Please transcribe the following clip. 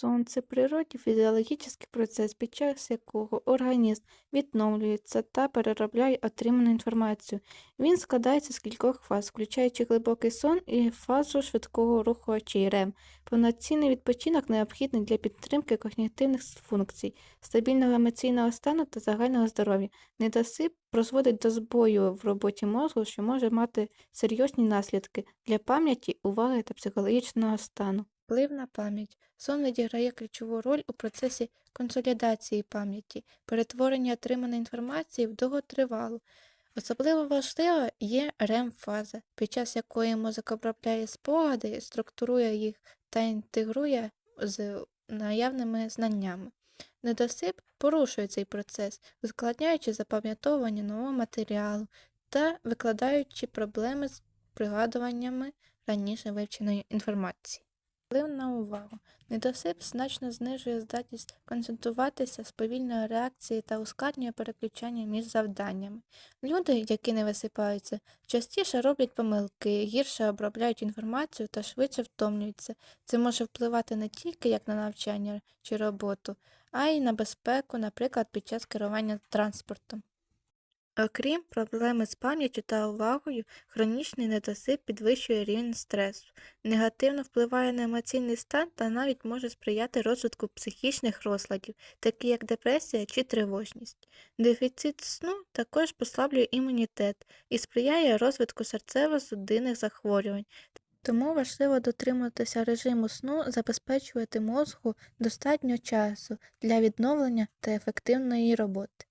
Сон це природній фізіологічний процес, під час якого організм відновлюється та переробляє отриману інформацію. Він складається з кількох фаз, включаючи глибокий сон і фазу швидкого руху очей РЕМ. Повноцінний відпочинок необхідний для підтримки когнітивних функцій, стабільного емоційного стану та загального здоров'я. Недосип призводить до збою в роботі мозку, що може мати серйозні наслідки для пам'яті, уваги та психологічного стану. Вплив на пам'ять. Сон відіграє ключову роль у процесі консолідації пам'яті, перетворення отриманої інформації в довготривалу. Особливо важлива є REM-фаза, під час якої мозок обробляє спогади, структурує їх та інтегрує з наявними знаннями. Недосип порушує цей процес, ускладняючи запам'ятовування нового матеріалу та викладаючи проблеми з пригадуваннями раніше вивченої інформації. Вплив на увагу. Недосип значно знижує здатність концентруватися, сповільнює реакції та ускладнює переключання між завданнями. Люди, які не висипаються, частіше роблять помилки, гірше обробляють інформацію та швидше втомлюються. Це може впливати не тільки як на навчання чи роботу, а й на безпеку, наприклад, під час керування транспортом. Окрім проблеми з пам'яттю та увагою, хронічний недосип підвищує рівень стресу, негативно впливає на емоційний стан та навіть може сприяти розвитку психічних розладів, такі як депресія чи тривожність. Дефіцит сну також послаблює імунітет і сприяє розвитку серцево-судинних захворювань. Тому важливо дотримуватися режиму сну, забезпечувати мозку достатньо часу для відновлення та ефективної роботи.